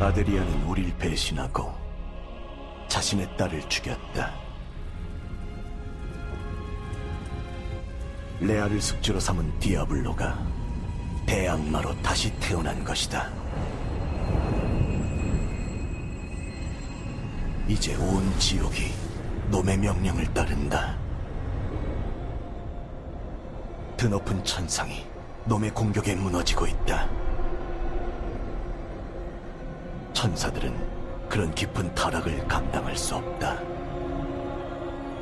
아드리아는 우릴 배신하고 자신의 딸을 죽였다. 레아를 숙주로 삼은 디아블로가 대악마로 다시 태어난 것이다. 이제 온 지옥이 놈의 명령을 따른다. 드높은 천상이 놈의 공격에 무너지고 있다. 천사들은 그런 깊은 타락을 감당할 수 없다.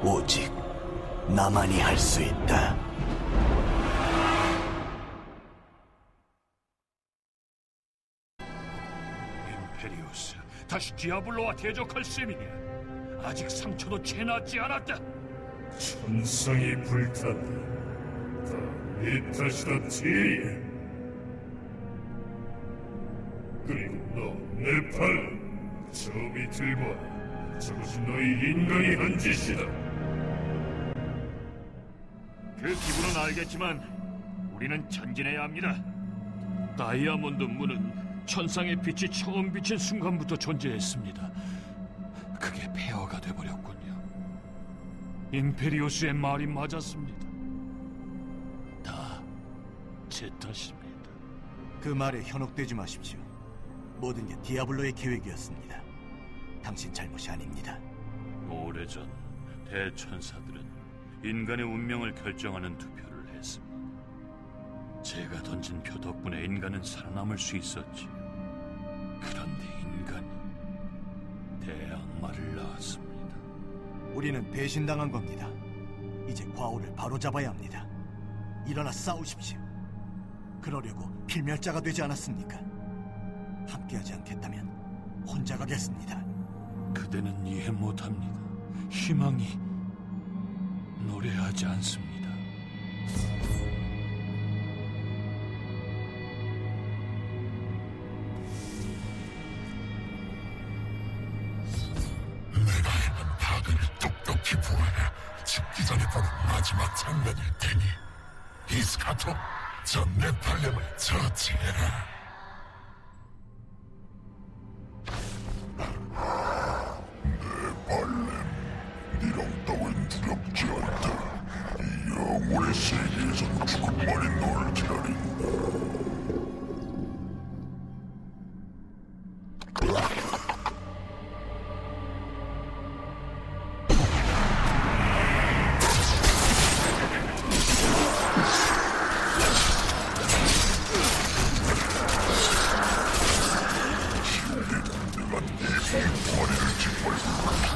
오직 나만이 할 수 있다. 임페리우스, 다시 디아블로와 대적할 셈이냐? 아직 상처도 채 낫지 않았다. 불탔다. 다네 탓이다, 티리에. 그리고 너, 네팔. 저 밑을 봐. 저것이 너희 인간이 한 짓이다. 그 기분은 알겠지만 우리는 전진해야 합니다. 다이아몬드 문은 천상의 빛이 처음 비친 순간부터 존재했습니다. 그게 폐허가 돼버렸군요. 임페리우스의 말이 맞았습니다. 다 제 탓입니다. 그 말에 현혹되지 마십시오. 모든 게 디아블로의 계획이었습니다. 당신 잘못이 아닙니다. 오래전 대천사들은 인간의 운명을 결정하는 투표를 했습니다. 제가 던진 표 덕분에 인간은 살아남을 수 있었지요. 그런데 인간이 대악마를 낳았습니다. 우리는 배신당한 겁니다. 이제 과오를 바로잡아야 합니다. 일어나 싸우십시오. 그러려고 필멸자가 되지 않았습니까? 함께하지 않겠다면 혼자 가겠습니다. 그대는 이해 못합니다. 희망이 노래하지 않습니다. 내가 해본 파괴를 똑똑히 보아라. 죽기 전에 보는 마지막 장면일 테니. 이스카토, 저 네팔렘을 처치해라. 두렵지 않다. 이 영혼의 세계에선 죽음만이 널 기다린다. 내가 네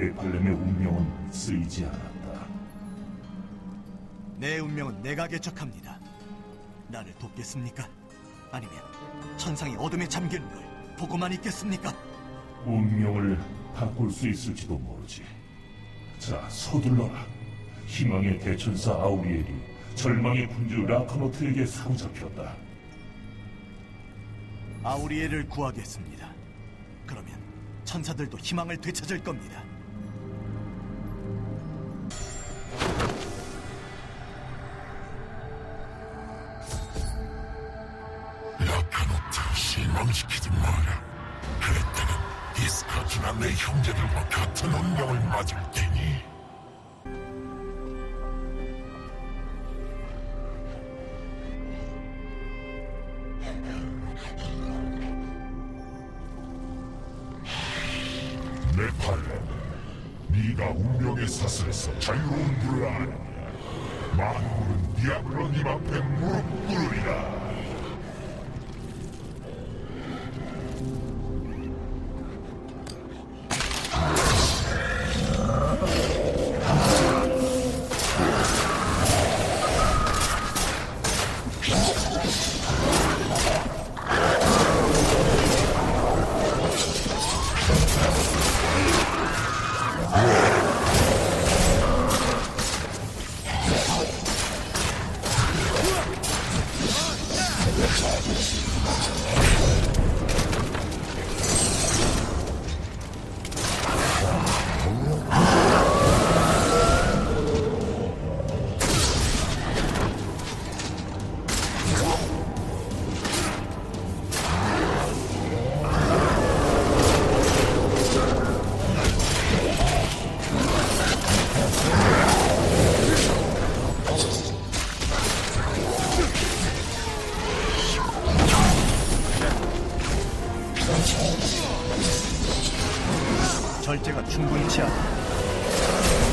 네팔렘의 운명은 쓰이지 않았다. 내 운명은 내가 개척합니다. 나를 돕겠습니까? 아니면 천상이 어둠에 잠기는 걸 보고만 있겠습니까? 운명을 바꿀 수 있을지도 모르지. 자, 서둘러라. 희망의 대천사 아우리엘이 절망의 군주 라카노트에게 사로잡혔다. 아우리엘을 구하겠습니다. 그러면 천사들도 희망을 되찾을 겁니다. 실망시키지 마라. 그랬다는 이스카트나 내 형제들과 같은 운명을 맞을 테니. 네팔렘, 네가 운명의 사슬에서 자유로운 불을 아느냐? 만물은 디아블로님 앞에 무릎 꿇으리라. あっ。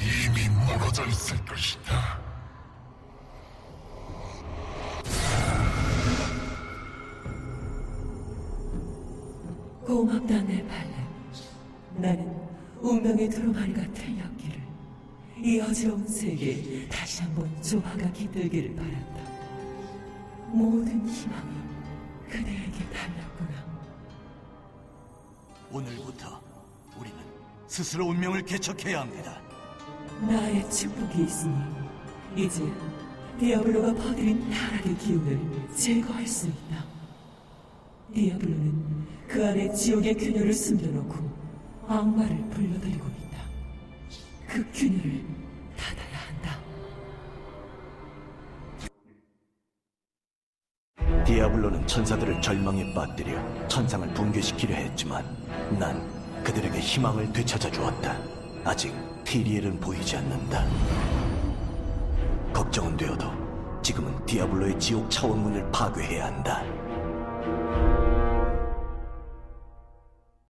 이미 무너져 있을 것이다. 고맙다네 발렌. 나는 운명의 두루마리 같은 연기를 이 어지러운 세계에 다시 한번 조화가 깃들기를 바란다. 모든 희망이 그대에게 달렸구나. 오늘부터 우리는 스스로 운명을 개척해야 합니다. 나의 축복이 있으니 이제 디아블로가 퍼뜨린 타락의 기운을 제거할 수 있다. 디아블로는 그 안에 지옥의 균열을 숨겨놓고 악마를 불러들이고 있다. 그 균열을 닫아야 한다. 디아블로는 천사들을 절망에 빠뜨려 천상을 붕괴시키려 했지만 난 그들에게 희망을 되찾아 주었다. 아직 티리엘은 보이지 않는다. 걱정은 되어도 지금은 디아블로의 지옥 차원문을 파괴해야 한다.